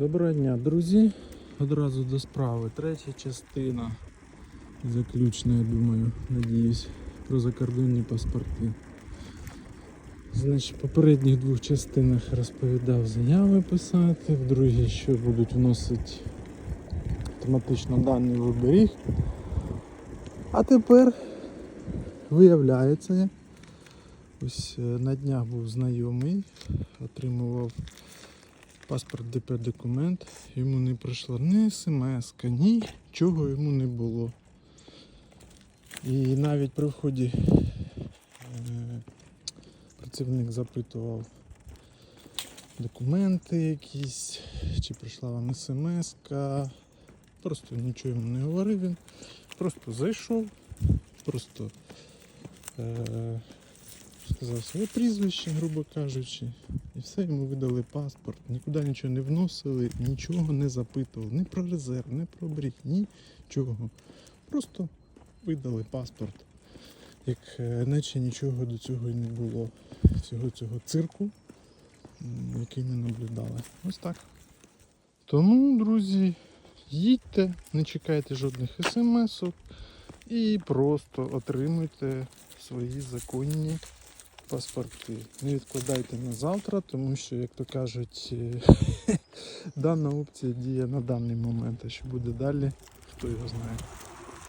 Доброго дня, друзі. Одразу до справи. Третя частина. Заключна, я думаю, надіюсь, про закордонні паспорти. Значить, в попередніх двох частинах розповідав заяви писати, в другій, що будуть вносити автоматично даний в оберіг. А тепер виявляється, ось е, на днях був знайомий, отримував паспорт ДП документ, йому не прийшла ні смс, нічого йому не було. І навіть при вході е, працівник запитував документи якісь, чи прийшла вам смс. Просто нічого йому не говорив він. Просто зайшов, просто е, сказав своє прізвище, грубо кажучи, і все йому видали паспорт, нікуди нічого не вносили, нічого не запитували, ні про резерв, ні про бріг, нічого. Просто видали паспорт. Як е, наче нічого до цього і не було. Всього цього цирку, який ми наблюдали. Ось так. Тому, друзі, їдьте, не чекайте жодних смс-ок і просто отримуйте свої законні паспорти. Не відкладайте на завтра, тому що, як то кажуть, е, дана опція діє на даний момент, а що буде далі, хто його знає.